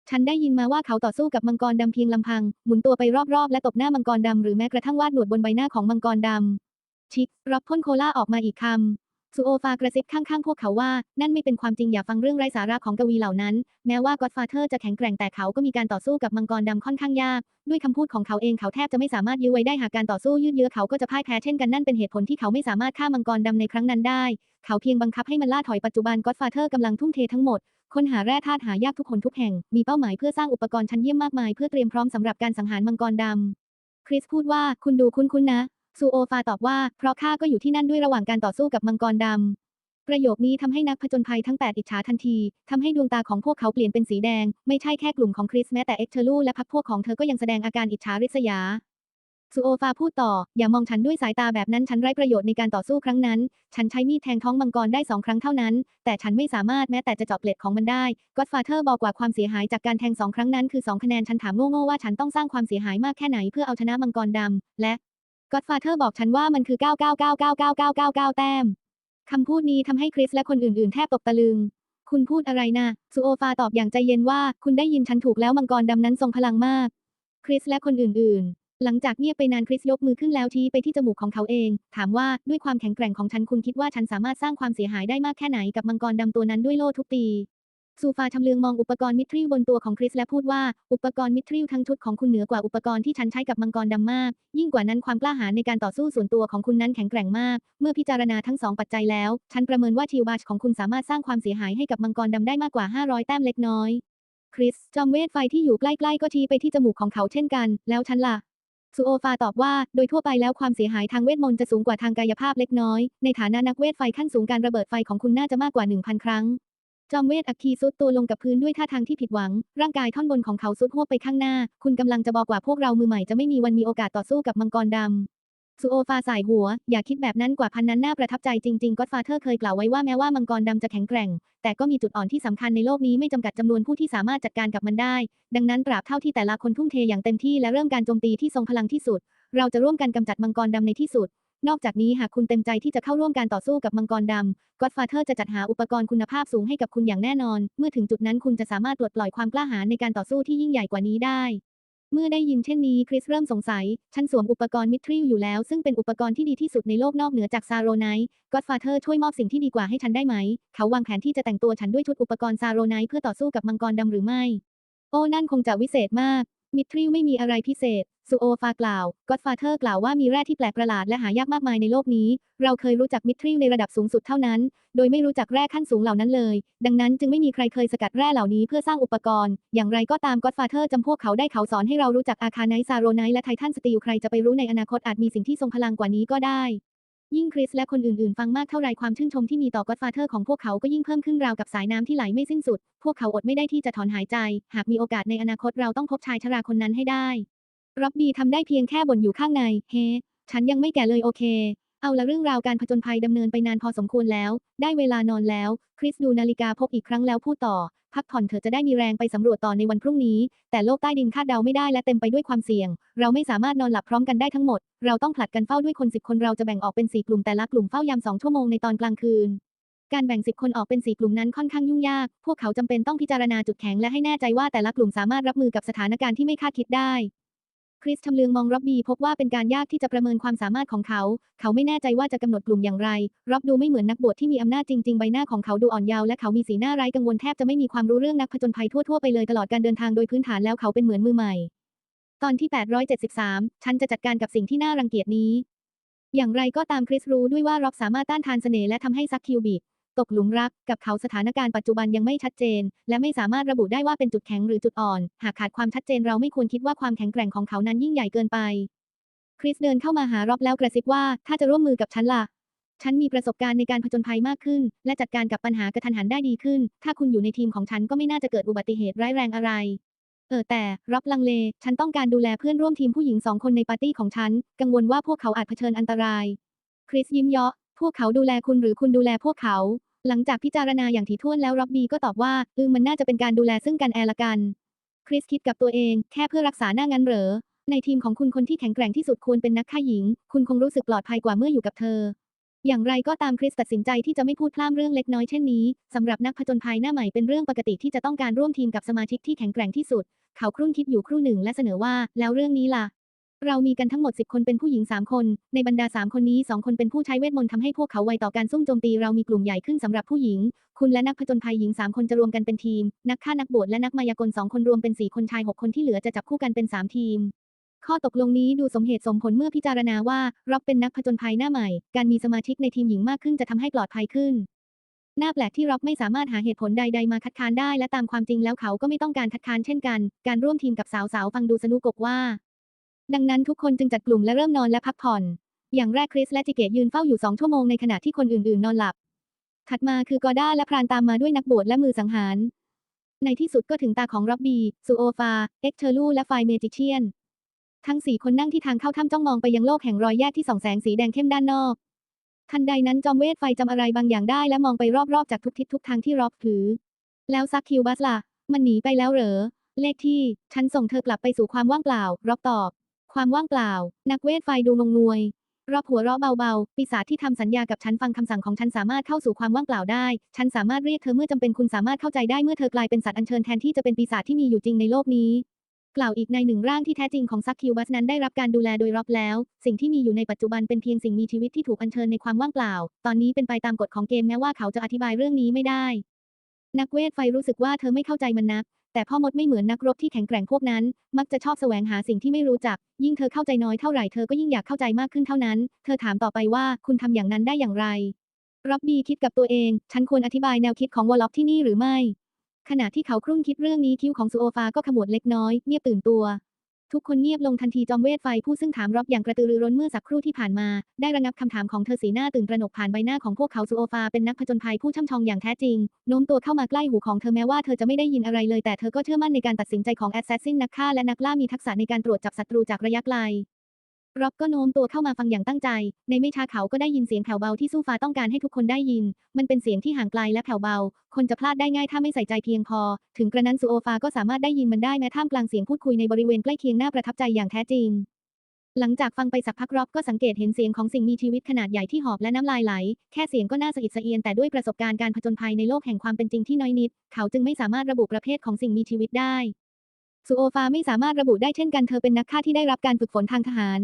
ฉันได้ยินมาว่าเขาต่อสู้กับมังกรดำเพียงลำพัง หมุนตัวไปรอบๆ และตบหน้ามังกรดำหรือแม้กระทั่งวาดหนวดบนใบหน้าของมังกรดำชิกรับพ่นโคลาออกมาอีกคำ ซูโอฟากระซิบข้างๆ พวกเขาว่า นั่นไม่เป็นความจริงอย่าฟังเรื่องไร้สาระของกวีเหล่านั้น แม้ว่าก็อดฟาเธอร์จะแข็งแกร่งแต่เขาก็มีการต่อสู้กับมังกรดำค่อนข้างยาก ด้วยคำพูดของเขาเองเขาแทบจะไม่สามารถยื้อไว้ได้หากการต่อสู้ยืดเยื้อเขาก็จะพ่ายแพ้เช่นกันนั่นเป็นเหตุผลที่เขาไม่สามารถฆ่ามังกรดำในครั้งนั้นได้ เขาเพียงบังคับให้มันล่าถอยปัจจุบันก็อดฟาเธอร์กำลังทุ่มเททั้งหมดค้นหาแร่ธาตุหายากทุกคนทุกแห่ง มีเป้าหมายเพื่อสร้างอุปกรณ์ชั้นเยี่ยมมากมายเพื่อเตรียมพร้อมสำหรับการสังหารมังกรดำคริสพูดว่าคุณดูคุ้นๆนะ ซูโอฟาตอบว่า เพราะข้าก็อยู่ที่นั่นด้วยระหว่างการต่อสู้กับมังกรดำ ประโยคนี้ทำให้นักผจญภัยทั้ง 8 อิจฉาทันทีทำให้ดวงตาของพวกเขาเปลี่ยนเป็นสีแดง ไม่ใช่แค่กลุ่มของคริสแม้แต่เอ็กเทอร์ลูและพรรคพวกของเธอก็ยังแสดงอาการอิจฉาริษยาซูโอฟาพูดต่อ อย่ามองฉันด้วยสายตาแบบนั้น ฉันไร้ประโยชน์ในการต่อสู้ครั้งนั้น ฉันใช้มีดแทงท้องมังกรได้สองครั้งเท่านั้น แต่ฉันไม่สามารถแม้แต่จะเจาะเกล็ดของมันได้ ก็อดฟาเธอร์บอกว่าความเสียหายจากการแทงสองครั้งนั้นคือสองคะแนน ฉันถามโง่ๆว่าฉันต้องสร้างความเสียหายมากแค่ไหนเพื่อเอาชนะมังกรดำ และ ก็อดฟาเธอร์บอกฉันว่ามันคือ99999999แต้มคำพูดนี้ทำให้คริสและคนอื่นๆ แทบตกตะลึง คุณพูดอะไรนะซูโอฟาตอบอย่างใจเย็นว่า คุณได้ยินฉันถูกแล้วมังกรดำนั้นทรงพลังมาก คริสและคนอื่นๆ หลังจากเงียบไปนานคริสยกมือขึ้นแล้วชี้ไปที่จมูกของเขาเอง ถามว่าด้วยความแข็งแกร่งของฉันคุณคิดว่าฉันสามารถสร้างความเสียหายได้มากแค่ไหนกับมังกรดำตัวนั้นด้วยโล่ทุกตี ซูฟาชำเลืองมองอุปกรณ์มิทริลบนตัวของคริสและพูดว่า อุปกรณ์มิทริลทั้งชุดของคุณเหนือกว่าอุปกรณ์ที่ฉันใช้กับมังกรดำมาก ยิ่งกว่านั้นความกล้าหาญในการต่อสู้ส่วนตัวของคุณนั้นแข็งแกร่งมาก เมื่อพิจารณาทั้งสองปัจจัยแล้ว ฉันประเมินว่าชิวบาชของคุณสามารถสร้างความเสียหายให้กับมังกรดำได้มากกว่า 500 แต้มเล็กน้อย คริส จอมเวทไฟที่อยู่ใกล้ๆก็ชี้ไปที่จมูกของเขาเช่นกัน แล้วฉันล่ะซูโอฟาตอบว่า โดยทั่วไปแล้วความเสียหายทางเวทมนต์จะสูงกว่าทางกายภาพเล็กน้อย ในฐานะนักเวทไฟขั้นสูงการระเบิดไฟของคุณน่าจะมากกว่า 1,000 ครั้ง จอมเวทอัคคีซุดตัวลงกับพื้นด้วยท่าทางที่ผิดหวัง ร่างกายท่อนบนของเขาซุดหวบไปข้างหน้า คุณกำลังจะบอกว่าพวกเรามือใหม่จะไม่มีวันมีโอกาสต่อสู้กับมังกรดำซูโอฟาสายหัว อย่าคิดแบบนั้นกว่าพันนั้นน่าประทับใจจริงๆก็อดฟาเธอร์เคยกล่าวไว้ว่าแม้ว่ามังกรดำจะแข็งแกร่ง แต่ก็มีจุดอ่อนที่สำคัญในโลกนี้ไม่จำกัดจำนวนผู้ที่สามารถจัดการกับมันได้ ดังนั้นตราบเท่าที่แต่ละคนทุ่มเทอย่างเต็มที่และเริ่มการโจมตีที่ทรงพลังที่สุด เราจะร่วมกันกำจัดมังกรดำในที่สุด นอกจากนี้หากคุณเต็มใจที่จะเข้าร่วมการต่อสู้กับมังกรดำ Godfather จะจัดหาอุปกรณ์คุณภาพสูงให้กับคุณอย่างแน่นอน เมื่อถึงจุดนั้นคุณจะสามารถปลดปล่อยความกล้าหาญในการต่อสู้ที่ยิ่งใหญ่กว่านี้ได้ เมื่อได้ยินเช่นนี้คริสเริ่มสงสัย ฉันสวมอุปกรณ์มิทริลอยู่แล้ว ซึ่งเป็นอุปกรณ์ที่ดีที่สุดในโลกนอกเหนือจากซาโรไนท์ Godfather ช่วยมอบสิ่งที่ดีกว่าให้ฉันได้ไหม เขาวางแผนที่จะแต่งตัวฉันด้วยชุดอุปกรณ์ซาโรไนท์เพื่อต่อสู้กับมังกรดำหรือไม่ โอ้นั่นคงจะวิเศษมากมิทริลไม่มีอะไรพิเศษ ซูโอฟากล่าวก็อดฟาเธอร์กล่าวว่ามีแร่ที่แปลกประหลาดและหายากมากมายในโลกนี้ เราเคยรู้จักมิทริลในระดับสูงสุดเท่านั้น โดยไม่รู้จักแร่ขั้นสูงเหล่านั้นเลย ดังนั้นจึงไม่มีใครเคยสกัดแร่เหล่านี้เพื่อสร้างอุปกรณ์ อย่างไรก็ตามก็อดฟาเธอร์จำพวกเขาได้เขาสอนให้เรารู้จักอาคาไนซาโรไนและไททันสตีลใครจะไปรู้ในอนาคตอาจมีสิ่งที่ทรงพลังกว่านี้ก็ได้ยิ่งคริสและคนอื่นๆ ฟังมากเท่าไรความชื่นชมที่มีต่อก็อดฟาเธอร์ของพวกเขาก็ยิ่งเพิ่มขึ้นราวกับสายน้ำที่ไหลไม่สิ้นสุด พวกเขาอดไม่ได้ที่จะถอนหายใจ หากมีโอกาสในอนาคตเราต้องพบชายชราคนนั้นให้ได้ ร็อบบี้ทำได้เพียงแค่บ่นอยู่ข้างใน เฮ้ ฉันยังไม่แก่เลยโอเค เอาละเรื่องราวการผจญภัยดำเนินไปนานพอสมควรแล้ว ได้เวลานอนแล้ว คริสดูนาฬิกาพบอีกครั้งแล้วพูดต่อ พักผ่อนเถอะจะได้มีแรงไปสำรวจต่อในวันพรุ่งนี้ แต่โลกใต้ดินคาดเดาไม่ได้และเต็มไปด้วยความเสี่ยง เราไม่สามารถนอนหลับพร้อมกันได้ทั้งหมด เราต้องผลัดกันเฝ้าด้วยคนสิบคนเราจะแบ่งออกเป็นสี่กลุ่มแต่ละกลุ่มเฝ้ายามสองชั่วโมงในตอนกลางคืนการแบ่งสิบคนออกเป็นสี่กลุ่มนั้นค่อนข้างยุ่งยาก พวกเขาจำเป็นต้องพิจารณาจุดแข็งและให้แน่ใจว่าแต่ละกลุ่มสามารถรับมือกับสถานการณ์ที่ไม่คาดคิดได้ คริสชำเลืองมองร็อบบี้พบว่าเป็นการยากที่จะประเมินความสามารถของเขา เขาไม่แน่ใจว่าจะกำหนดกลุ่มอย่างไร ร็อบดูไม่เหมือนนักบวชที่มีอำนาจจริง ๆ ใบหน้าของเขาดูอ่อนเยาว์และเขามีสีหน้าไร้กังวลแทบจะไม่มีความรู้เรื่องนักผจญภัยทั่ว ๆ ไปเลยตลอดการเดินทางโดยพื้นฐานแล้วเขาเป็นเหมือนมือใหม่ ตอนที่ 873 ฉันจะจัดการกับสิ่งที่น่ารังเกียจนี้ อย่างไรก็ตามคริสรู้ด้วยว่าร็อบสามารถต้านทานเสน่ห์และทำให้ซักคิวบิก ตกหลุมรักกับเขาสถานการณ์ปัจจุบันยังไม่ชัดเจน และไม่สามารถระบุได้ว่าเป็นจุดแข็งหรือจุดอ่อน หากขาดความชัดเจนเราไม่ควรคิดว่าความแข็งแกร่งของเขานั้นยิ่งใหญ่เกินไป คริสเดินเข้ามาหารอบแล้วกระซิบว่าถ้าจะร่วมมือกับฉันล่ะ ฉันมีประสบการณ์ในการผจญภัยมากขึ้น และจัดการกับปัญหากระทันหันได้ดีขึ้น ถ้าคุณอยู่ในทีมของฉันก็ไม่น่าจะเกิดอุบัติเหตุร้ายแรงอะไรเออแต่รับลังเล ฉันต้องการดูแลเพื่อนร่วมทีมผู้หญิงสองคนในปาร์ตี้ของฉัน กังวลว่าพวกเขาอาจเผชิญอันตราย คริสยิ้มเยาะ วกเขาดูแลคุณหรือคุณดูแลพวกเขา หลังจากพิจารณาอย่างถี่ถ้วนแล้วร็อบบี้ก็ตอบว่าอืมมันน่าจะเป็นการดูแลซึ่งกันแอละกัน คริสคิดกับตัวเองแค่เพื่อรักษาหน้างั้นเหรอ ในทีมของคุณคนที่แข็งแกร่งที่สุดควรเป็นนักฆ่าหญิง คุณคงรู้สึกปลอดภัยกว่าเมื่ออยู่กับเธอ อย่างไรก็ตามคริสตัดสินใจที่จะไม่พูดพล่ามเรื่องเล็กน้อยเช่นนี้สำหรับนักผจญภัยหน้าใหม่เป็นเรื่องปกติที่จะต้องการร่วมทีมกับสมาชิกที่แข็งแกร่งที่สุด เขาครุ่นคิดอยู่ครู่หนึ่งและเสนอว่า แล้วเรื่องนี้ล่ะ เรามีกันทั้งหมด 10 คนเป็นผู้หญิง 3 คน ในบรรดา 3 คนนี้ 2 คนเป็นผู้ใช้เวทมนต์ทำให้พวกเขาไวต่อการซุ่มโจมตีเรามีกลุ่มใหญ่ขึ้นสำหรับผู้หญิง คุณและนักผจญภัยหญิง 3 คนจะรวมกันเป็นทีม นักฆ่านักบวชและนักมายากล 2 คนรวมเป็น 4 คนชาย 6 คนที่เหลือจะจับคู่กันเป็น 3 ทีม ข้อตกลงนี้ดูสมเหตุสมผลเมื่อพิจารณาว่าร็อบเป็นนักผจญภัยหน้าใหม่ การมีสมาชิกในทีมหญิงมากขึ้นจะทำให้ปลอดภัยขึ้นน่าแปลกที่ร็อบไม่สามารถหาเหตุผลใด ๆ มาคัดค้านได้และตามความจริงแล้วเขาก็ไม่ต้องการคัดค้านเช่นกัน การร่วมทีมกับสาวๆฟังดูสนุกกว่า ดังนั้นทุกคนจึงจัดกลุ่มและเริ่มนอนและพักผ่อน อย่างแรกคริสและจิเกตยืนเฝ้าอยู่สองชั่วโมงในขณะที่คนอื่นๆ นอนหลับ ถัดมาคือกอด้าและพรานตามมาด้วยนักบวชและมือสังหาร ในที่สุดก็ถึงตาของร็อบบี้ซูโอฟา เอ็กเทอร์ลูและไฟเมจิเชียน ทั้งสี่คนนั่งที่ทางเข้าถ้ำจ้องมองไปยังโลกแห่งรอยแยกที่ส่องแสงสีแดงเข้มด้านนอก ทันใดนั้นจอมเวทไฟจำอะไรบางอย่างได้และมองไปรอบๆจากทุกทิศทุกทางที่ร็อบถือ แล้วซักคิวบัสล่ะ มันหนีไปแล้วเหรอ เลขที่ ฉันส่งเธอกลับไปสู่ความว่างเปล่า ร็อบตอบ ความว่างเปล่า นักเวทไฟดูงงงวย รอบหัวเราะเบาๆ ปีศาจที่ทำสัญญากับฉันฟังคำสั่งของฉันสามารถเข้าสู่ความว่างเปล่าได้ ฉันสามารถเรียกเธอเมื่อจำเป็นคุณสามารถเข้าใจได้เมื่อเธอกลายเป็นสัตว์อัญเชิญแทนที่จะเป็นปีศาจที่มีอยู่จริงในโลกนี้กล่าวอีกในหนึ่งร่างที่แท้จริงของซักคิวบัสนั้นได้รับการดูแลโดยรอบแล้ว สิ่งที่มีอยู่ในปัจจุบันเป็นเพียงสิ่งมีชีวิตที่ถูกอัญเชิญในความว่างเปล่า ตอนนี้เป็นไปตามกฎของเกมแม้ว่าเขาจะอธิบายเรื่องนี้ไม่ได้ นักเวทไฟรู้สึกว่าเธอไม่เข้าใจมันนัก แต่พ่อมดไม่เหมือนนักรบที่แข็งแกร่งพวกนั้น มักจะชอบแสวงหาสิ่งที่ไม่รู้จัก ยิ่งเธอเข้าใจน้อยเท่าไหร่เธอก็ยิ่งอยากเข้าใจมากขึ้นเท่านั้น เธอถามต่อไปว่าคุณทำอย่างนั้นได้อย่างไรร็อบบี้คิดกับตัวเอง ฉันควรอธิบายแนวคิดของวอลล็อกที่นี่หรือไม่ ขณะที่เขาครุ่นคิดเรื่องนี้คิ้วของซูโอฟาก็ขมวดเล็กน้อยเงียบตื่นตัว ทุกคนเงียบลงทันทีจอมเวทไฟผู้ซึ่งถามรอบอย่างกระตือรือร้นเมื่อสักครู่ที่ผ่านมา ได้ระงับคำถามของเธอสีหน้าตื่นตระหนกผ่านใบหน้าของพวกเขาซูโอฟาเป็นนักผจญภัยผู้ช่ำชองอย่างแท้จริงโน้มตัวเข้ามาใกล้หูของเธอแม้ว่าเธอจะไม่ได้ยินอะไรเลยแต่เธอก็เชื่อมั่นในการตัดสินใจของแอสซัสซินนักฆ่าและนักล่ามีทักษะในการตรวจจับศัตรูจากระยะไกล ร็อบก็โน้มตัวเข้ามาฟังอย่างตั้งใจ ในไม่ช้าเขาก็ได้ยินเสียงแผ่วเบาที่สู้ฟ้าต้องการให้ทุกคนได้ยิน มันเป็นเสียงที่ห่างไกลและแผ่วเบา คนจะพลาดได้ง่ายถ้าไม่ใส่ใจเพียงพอ ถึงกระนั้นซูโอฟาก็สามารถได้ยินมันได้แม้ท่ามกลางเสียงพูดคุยในบริเวณใกล้เคียงน่าประทับใจอย่างแท้จริง หลังจากฟังไปสักพักร็อบก็สังเกตเห็นเสียงของสิ่งมีชีวิตขนาดใหญ่ที่หอบและน้ำลายไหล แค่เสียงก็น่าสะอิดสะเอียนแต่ด้วยประสบการณ์การผจญภัยในโลกแห่งความเป็นจริงที่น้อยนิด เขาจึงไม่สามารถระบุประเภทของสิ่งมีชีวิตได้ซูโอฟาไม่สามารถระบุได้เช่นกันเธอเป็นนักฆ่าที่ได้รับการฝึกฝนทางทหาร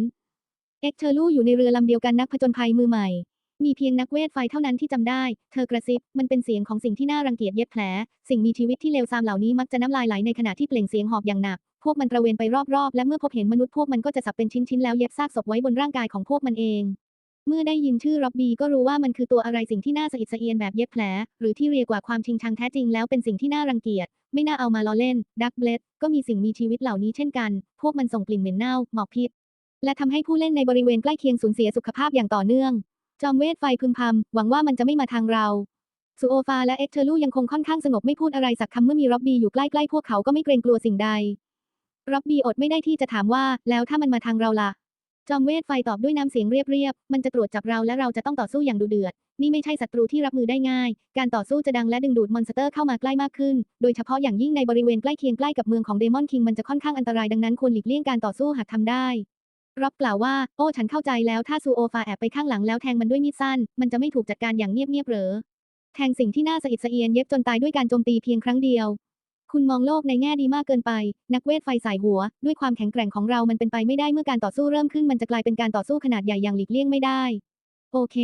เอ็กเชอร์ลูอยู่ในเรือลำเดียวกันนักผจญภัยมือใหม่ มีเพียงนักเวทไฟเท่านั้นที่จำได้ เธอกระซิบ มันเป็นเสียงของสิ่งที่น่ารังเกียจเย็บแผล สิ่งมีชีวิตที่เลวทรามเหล่านี้มักจะน้ำลายไหลในขณะที่เปล่งเสียงหอบอย่างหนัก พวกมันตระเวนไปรอบๆ และเมื่อพบเห็นมนุษย์พวกมันก็จะสับเป็นชิ้นๆแล้วเย็บซากศพไว้บนร่างกายของพวกมันเอง เมื่อได้ยินชื่อร็อบบี้ก็รู้ว่ามันคือตัวอะไรสิ่งที่น่าสะอิดสะเอียนแบบเย็บแผล หรือที่เรียกว่าความชิงชังแท้จริงแล้วเป็นสิ่งที่น่ารังเกียจไม่น่าเอามาล้อเล่น ดักเบลดก็มีสิ่งมีชีวิตเหล่านี้เช่นกัน พวกมันส่งกลิ่นเหม็นเน่าหมอกพิษ และทำให้ผู้เล่นในบริเวณใกล้เคียงสูญเสียสุขภาพอย่างต่อเนื่อง จอมเวทไฟพึมพำหวังว่ามันจะไม่มาทางเราซูโอฟาและเอ็กเทอร์ลูยังคงค่อนข้างสงบไม่พูดอะไรสักคำเมื่อมีร็อบบี้อยู่ใกล้ๆพวกเขาก็ไม่เกรงกลัวสิ่งใดร็อบบี้อดไม่ได้ที่จะถามว่า แล้วถ้ามันมาทางเราล่ะ จอมเวทไฟตอบด้วยน้ำเสียงเรียบๆ มันจะตรวจจับเราและเราจะต้องต่อสู้อย่างดุเดือด นี่ไม่ใช่ศัตรูที่รับมือได้ง่าย การต่อสู้จะดังและดึงดูดมอนสเตอร์เข้ามาใกล้มากขึ้น โดยเฉพาะอย่างยิ่งในบริเวณใกล้เคียงใกล้กับเมืองของเดมอนคิงมันจะค่อนข้างอันตรายดังนั้นควรหลีกเลี่ยงการต่อสู้หากทำได้ ร็อบกล่าวว่า โอ้ฉันเข้าใจแล้วถ้าซูโอฟาแอบไปข้างหลังแล้วแทงมันด้วยมีดสั้น มันจะไม่ถูกจัดการอย่างเงียบๆเหรอ แทงสิ่งที่น่าสะอิดสะเอียนเย็บจนตายด้วยการโจมตีเพียงครั้งเดียว คุณมองโลกในแง่ดีมากเกินไป นักเวทไฟสายหัว ด้วยความแข็งแกร่งของเรามันเป็นไปไม่ได้เมื่อการต่อสู้เริ่มขึ้นมันจะกลายเป็นการต่อสู้ขนาดใหญ่อย่างหลีกเลี่ยงไม่ได้โอเค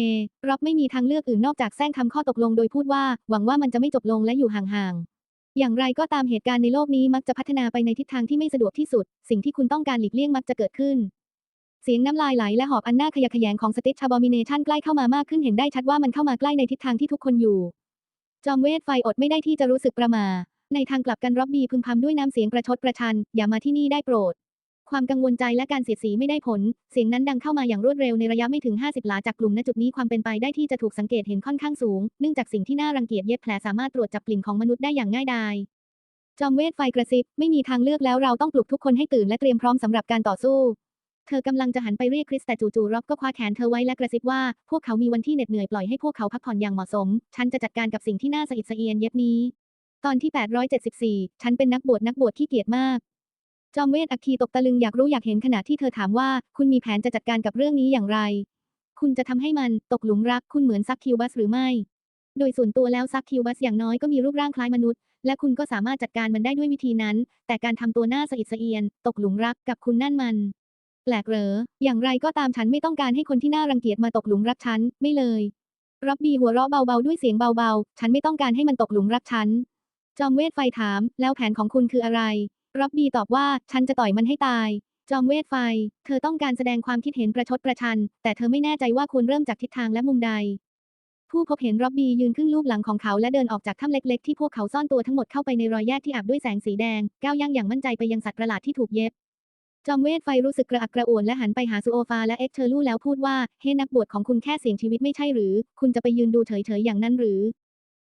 ร็อบไม่มีทางเลือกอื่นนอกจากแซงทำข้อตกลงโดยพูดว่า หวังว่ามันจะไม่จบลงและอยู่ห่างๆ อย่างไรก็ตามเหตุการณ์ในโลกนี้มักจะพัฒนาไปในทิศทางที่ไม่สะดวกที่สุด สิ่งที่คุณต้องการหลีกเลี่ยงมักจะเกิดขึ้น เสียงน้ำลายไหลและหอบอันน่าขยะแขยงของสติชาบอมิเนชันใกล้เข้ามามากขึ้นเห็นได้ชัดว่ามันเข้ามาใกล้ในทิศทางที่ทุกคนอยู่ จอมเวทไฟอดไม่ได้ที่จะรู้สึกประมา ในทางกลับกันร็อบบี้พึมพำด้วยน้ำเสียงประชดประชัน อย่ามาที่นี่ได้โปรด ความกังวลใจและการเสียดสีไม่ได้ผล เสียงนั้นดังเข้ามาอย่างรวดเร็วในระยะไม่ถึง 50 หลาจากกลุ่มณจุดนี้ความเป็นไปได้ที่จะถูกสังเกตเห็นค่อนข้างสูง เนื่องจากสิ่งที่น่ารังเกียจเย็บแผลสามารถตรวจจับกลิ่นของมนุษย์ได้อย่างง่ายดายจอมเวทไฟกระซิบไม่มีทางเลือกแล้วเราต้องปลุกทุกคนให้ตื่นและเตรียมพร้อมสำหรับการต่อสู้ เธอกำลังจะหันไปเรียกคริสแต่จู่ๆร็อบก็คว้าแขนเธอไว้และกระซิบว่า พวกเขามีวันที่เหน็ดเหนื่อยปล่อยให้พวกเขาพักผ่อนอย่างเหมาะสม ฉันจะจัดการกับสิ่งที่น่าสะอิดสะเอียนเย็บนี้ ตอนที่ 874 ฉันเป็นนักบวชนักบวชขี้เกียจมาก จอมเวทอัคคีตกตะลึงอยากรู้อยากเห็นขณะที่เธอถามว่า คุณมีแผนจะจัดการกับเรื่องนี้อย่างไร คุณจะทำให้มันตกหลุมรักคุณเหมือนซักคิวบัสหรือไม่ โดยส่วนตัวแล้วซักคิวบัสอย่างน้อยก็มีรูปร่างคล้ายมนุษย์และคุณก็สามารถจัดการมันได้ด้วยวิธีนั้น แต่การทำตัวหน้าสะอิดสะเอียน ตกหลุมรักกับคุณนั่นมัน แปลกเหรอ อย่างไรก็ตามฉันไม่ต้องการให้คนที่น่ารังเกียจมาตกหลุมรักฉัน ไม่เลย รับบีหัวเราะเบาๆด้วยเสียงเบาๆ ฉันไม่ต้องการให้มันตกหลุมรักฉัน จอมเวทไฟถาม แล้วแผนของคุณคืออะไร รับบีตอบว่า ฉันจะต่อยมันให้ตาย จอมเวทไฟ เธอต้องการแสดงความคิดเห็นประชดประชัน แต่เธอไม่แน่ใจว่าควรเริ่มจากทิศทางและมุมใด ผู้พบเห็นร็อบบี้ยืนขึ้นลูบหลังของเขาและเดินออกจากถ้ำเล็ก ๆ ที่พวกเขาซ่อนตัวทั้งหมดเข้าไปในรอยแยกที่อาบด้วยแสงสีแดง ก้าวย่างอย่างมั่นใจไปยังสัตว์ประหลาดที่ถูกเย็บ จอมเวทไฟรู้สึกกระอักกระอ่วนและหันไปหาซูโอฟาและเอ็กเทอร์ลูแล้วพูดว่าเฮ้นักบวชของคุณแค่เสี่ยงชีวิตไม่ใช่หรือ คุณจะไปยืนดูเฉยๆอย่างนั้นหรือ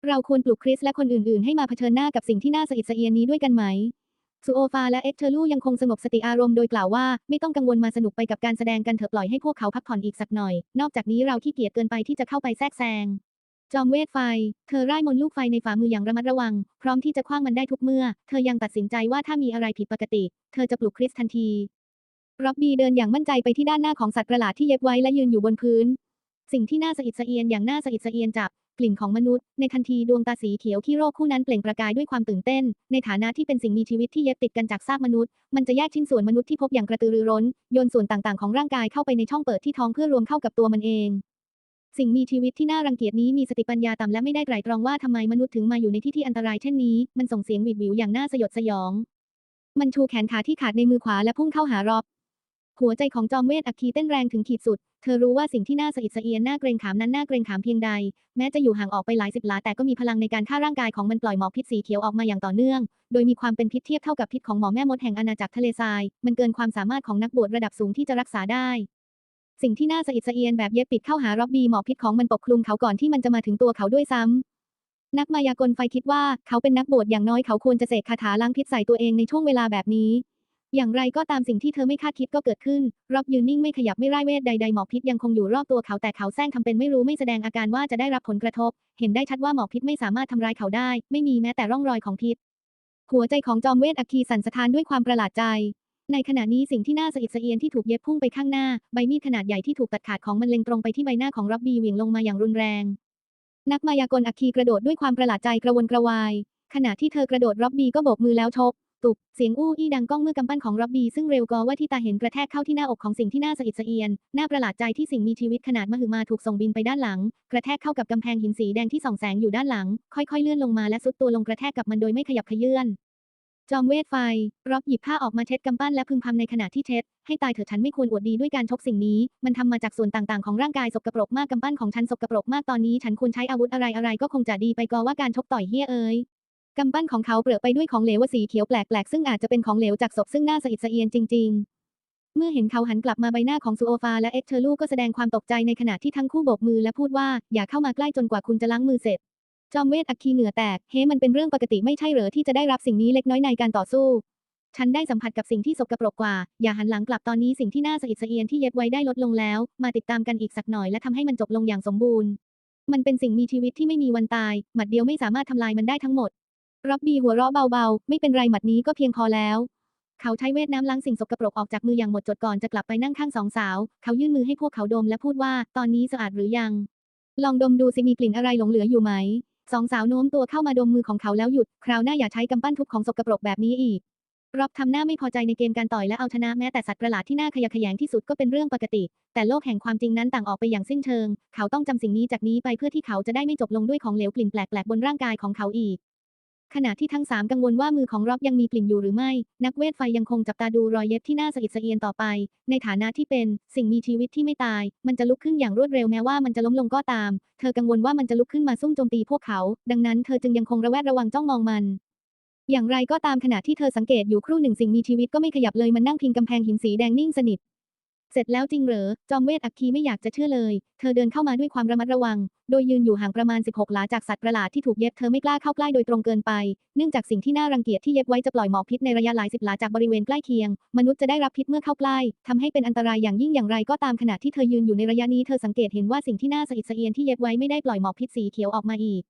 เราควรปลุกคริสและคนอื่นๆ ให้มาเผชิญหน้ากับสิ่งที่น่าสะอิดสะเอียนนี้ด้วยกันไหมซูโอฟาและเอ็กเทอร์ลูยังคงสงบสติอารมณ์โดยกล่าวว่าไม่ต้องกังวลมาสนุกไปกับการแสดงกันเถอะปล่อยให้พวกเขาพักผ่อนอีกสักหน่อย นอกจากนี้เราขี้เกียจเกินไปที่จะเข้าไปแทรกแซงจอมเวทไฟ เธอร่ายมนต์ลูกไฟในฝ่ามืออย่างระมัดระวัง พร้อมที่จะคว้างมันได้ทุกเมื่อ เธอยังตัดสินใจว่าถ้ามีอะไรผิดปกติ เธอจะปลุกคริสทันที ร็อบบี้เดินอย่างมั่นใจไปที่ด้านหน้าของสัตว์ประหลาดที่เย็บไว้และยืนอยู่บนพื้น สิ่งที่น่าสะอิดสะเอียนอย่างน่าสะอิดสะเอียนจับกลิ่นของมนุษย์ ในทันทีดวงตาสีเขียวขี้โรคคู่นั้นเปล่งประกายด้วยความตื่นเต้น ในฐานะที่เป็นสิ่งมีชีวิตที่เย็บติดกันจากซากมนุษย์ มันจะแยกชิ้นส่วนมนุษย์ที่พบอย่างกระตือรือร้นโยนส่วนต่างๆของร่างกายเข้าไปในช่องเปิดที่ท้องเพื่อรวมเข้ากับตัวมันเอง สิ่งมีชีวิตที่น่ารังเกียจนี้มีสติปัญญาต่ำและไม่ได้ไตรตรองว่าทำไมมนุษย์ถึงมาอยู่ในที่ที่อันตรายเช่นนี้มันส่งเสียงหวิดหวิวอย่างน่าสยดสยอง มันชูแขนขาที่ขาดในมือขวาและพุ่งเข้าหารอบ หัวใจของจอมเวทอัคคีเต้นแรงถึงขีดสุด เธอรู้ว่าสิ่งที่น่าสะอิดสะเอียนน่าเกรงขามนั้นน่าเกรงขามเพียงใด แม้จะอยู่ห่างออกไปหลายสิบหลาแต่ก็มีพลังในการฆ่าร่างกายของมันปล่อยหมอกพิษสีเขียวออกมาอย่างต่อเนื่อง โดยมีความเป็นพิษเทียบเท่ากับพิษของหมอแม่มดแห่งอาณาจักรทะเลทราย มันเกินความสามารถของนักบวชระดับสูงที่จะรักษาได้ สิ่งที่น่าสะอิดสะเอียนแบบเย็บปิดเข้าหาร็อบบี้หมอกพิษของมันปกคลุมเขาก่อนที่มันจะมาถึงตัวเขาด้วยซ้ำนักมายากลไฟคิดว่าเขาเป็นนักบวชอย่างน้อยเขาควรจะเสกคาถาล้างพิษใส่ตัวเองในช่วงเวลาแบบนี้ อย่างไรก็ตามสิ่งที่เธอไม่คาดคิดก็เกิดขึ้น รอบยืนนิ่งไม่ขยับไม่ร่ายเวทใดๆหมอกพิษยังคงอยู่รอบตัวเขาแต่เขาแซงทำเป็นไม่รู้ไม่แสดงอาการว่าจะได้รับผลกระทบ เห็นได้ชัดว่าหมอกพิษไม่สามารถทำร้ายเขาได้ ไม่มีแม้แต่ร่องรอยของพิษ หัวใจของจอมเวทอัคคีสั่นสะท้านด้วยความประหลาดใจ ในขณะนี้สิ่งที่น่าสะอิดสะเอียนที่ถูกเย็บพุ่งไปข้างหน้า ใบมีดขนาดใหญ่ที่ถูกตัดขาดของมันเล็งตรงไปที่ใบหน้าของร็อบบี้เหวี่ยงลงมาอย่างรุนแรง นักมายากลอัคคีกระโดดด้วยความประหลาดใจกระวนกระวายขณะที่เธอกระโดดร็อบบี้ก็โบกมือแล้วชก ตุบ เสียงอู้อี้ดังก้องเมื่อกำปั้นของร็อบบี้ซึ่งเร็วกว่าที่ตาเห็นกระแทกเข้าที่หน้าอกของสิ่งที่น่าสะอิดสะเอียน น่าประหลาดใจที่สิ่งมีชีวิตขนาดมหึมาถูกส่งบินไปด้านหลัง กระแทกเข้ากับกำแพงหินสีแดงที่ส่องแสงอยู่ด้านหลัง ค่อยๆเลื่อนลงมาและซุดตัวลงกระแทกกับมันโดยไม่ขยับเขยื่อน จอมเวทไฟ ร็อบหยิบผ้าออกมาเช็ดกำปั้นและพึมพำในขณะที่เช็ด ให้ตายเถอะฉันไม่ควรอวดดีด้วยการชกสิ่งนี้ มันทำมาจากส่วนต่างๆของร่างกายสกปรกมากกำปั้นของฉันสกปรกมากตอนนี้ ฉันควรใช้อาวุธอะไรอะไรก็คงจะดีไปกว่าการชกต่อยเฮียเอ้ย กำปั้นของเขาเปลือกไปด้วยของเหลวสีเขียวแปลกๆ ซึ่งอาจจะเป็นของเหลวจากศพซึ่งน่าสะอิดสะเอียนจริง ๆ เมื่อเห็นเขาหันกลับมาใบหน้าของซูโอฟาและเอ็กเชอร์ลูก็แสดงความตกใจในขณะที่ทั้งคู่โบกมือและพูดว่าอย่าเข้ามาใกล้จนกว่าคุณจะล้างมือเสร็จ จอมเวทอัคคีเหนือแตก เฮ้มันเป็นเรื่องปกติไม่ใช่เหรอที่จะได้รับสิ่งนี้เล็กน้อยในการต่อสู้ ฉันได้สัมผัสกับสิ่งที่สกปรกกว่า อย่าหันหลังกลับตอนนี้สิ่งที่น่าสะอิดสะเอียนที่เย็บไว้ได้ลดลงแล้ว มาติดตามกันอีกสักหน่อยและทำให้มันจบลงอย่างสมบูรณ์มันเป็นสิ่งมีชีวิตที่ไม่มีวันตาย หมัดเดียวไม่สามารถทำลายมันได้ทั้งหมด ร็อบบี้หัวเราะเบาๆ ไม่เป็นไรหมัดนี้ก็เพียงพอแล้ว เขาใช้เวทน้ำล้างสิ่งสกปรกออกจากมืออย่างหมดจดก่อนจะกลับไปนั่งข้างสองสาว เขายื่นมือให้พวกเขาดมและพูดว่า ตอนนี้สะอาดหรือยัง ลองดมดูสิมีกลิ่นอะไรหลงเหลืออยู่ไหม สองสาวโน้มตัวเข้ามาดมมือของเขาแล้วหยุด คราวหน้าอย่าใช้กำปั้นทุบของสกปรกแบบนี้อีกร็อบทำหน้าไม่พอใจในเกมการต่อยและเอาชนะแม้แต่สัตว์ประหลาดที่น่าขยะแขยงที่สุดก็เป็นเรื่องปกติ แต่โลกแห่งความจริงนั้นต่างออกไปอย่างสิ้นเชิง เขาต้องจำสิ่งนี้จากนี้ไปเพื่อที่เขาจะได้ไม่จบลงด้วยของเหลวกลิ่นแปลกๆบนร่างกายของเขาอีก ขณะที่ทั้งสามกังวลว่ามือของร็อบยังมีกลิ่นอยู่หรือไม่ นักเวทไฟยังคงจับตาดูรอยเย็บที่น่าสะอิดสะเอียนต่อไป ในฐานะที่เป็นสิ่งมีชีวิตที่ไม่ตาย มันจะลุกขึ้นอย่างรวดเร็วแม้ว่ามันจะล้มลงก็ตาม เธอกังวลว่ามันจะลุกขึ้นมาซุ่มโจมตีพวกเขา ดังนั้นเธอจึงยังคงระแวดระวังจ้องมองมันอย่างไรก็ตามขณะที่เธอสังเกตอยู่ครู่หนึ่งสิ่งมีชีวิตก็ไม่ขยับเลยมันนั่งพิงกำแพงหินสีแดงนิ่งสนิท เสร็จแล้วจริงเหรอ จอมเวทอัคคีไม่อยากจะเชื่อเลย เธอเดินเข้ามาด้วยความระมัดระวัง โดยยืนอยู่ห่างประมาณ 16 หลาจากสัตว์ประหลาดที่ถูกเย็บเธอไม่กล้าเข้าใกล้โดยตรงเกินไป เนื่องจากสิ่งที่น่ารังเกียจที่เย็บไว้จะปล่อยหมอกพิษในระยะหลายสิบหลาจากบริเวณใกล้เคียง มนุษย์จะได้รับพิษเมื่อเข้าใกล้ทำให้เป็นอันตรายอย่างยิ่งอย่างไรก็ตามขณะที่เธอยืนอยู่ในระยะนี้เธอสังเกตเห็นว่าสิ่งที่น่าสะอิดสะเอียนที่เย็บไว้ไม่ได้ปล่อยหมอกพิษสีเขียวออกมาอีก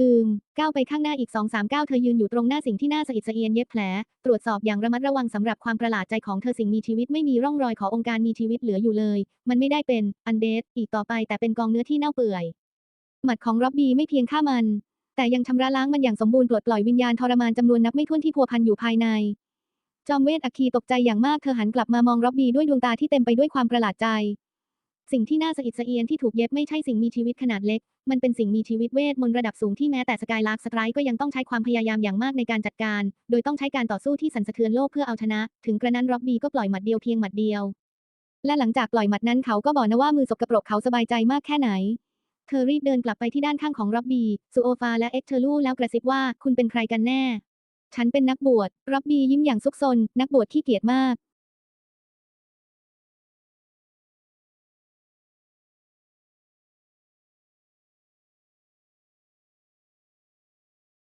อืม ก้าวไปข้างหน้าอีกสองสามก้าวเธอยืนอยู่ตรงหน้าสิ่งที่น่าสะอิดสะเอียนเย็บแผล ตรวจสอบอย่างระมัดระวังสำหรับความประหลาดใจของเธอสิ่งมีชีวิตไม่มีร่องรอยขององค์การมีชีวิตเหลืออยู่เลย มันไม่ได้เป็นอันเดดอีกต่อไปแต่เป็นกองเนื้อที่เน่าเปื่อย หมัดของร็อบบี้ไม่เพียงฆ่ามัน แต่ยังชำระล้างมันอย่างสมบูรณ์ปลดปล่อยวิญญาณทรมานจำนวนนับไม่ถ้วนที่พัวพันอยู่ภายใน จอมเวทอัคคีตกใจอย่างมากเธอหันกลับมามองร็อบบี้ด้วยดวงตาที่เต็มไปด้วยความประหลาดใจ สิ่งที่น่าสะอิดสะเอียนที่ถูกเย็บไม่ใช่สิ่งมีชีวิตขนาดเล็ก มันเป็นสิ่งมีชีวิตเวทมนต์ระดับสูงที่แม้แต่สกายลาร์กสไตรก็ยังต้องใช้ความพยายามอย่างมากในการจัดการ โดยต้องใช้การต่อสู้ที่สั่นสะเทือนโลกเพื่อเอาชนะ ถึงกระนั้นร็อบบี้ก็ปล่อยหมัดเดียวเพียงหมัดเดียว และหลังจากปล่อยหมัดนั้นเขาก็บอกนะว่ามือสกปรกเขาสบายใจมากแค่ไหน เธอรีบเดินกลับไปที่ด้านข้างของร็อบบี้ซูโอฟาและเอ็กเทอร์ลูแล้วกระซิบว่าคุณเป็นใครกันแน่ ฉันเป็นนักบวชร็อบบี้ยิ้มอย่างซุกซนนักบวชขี้เกียจมาก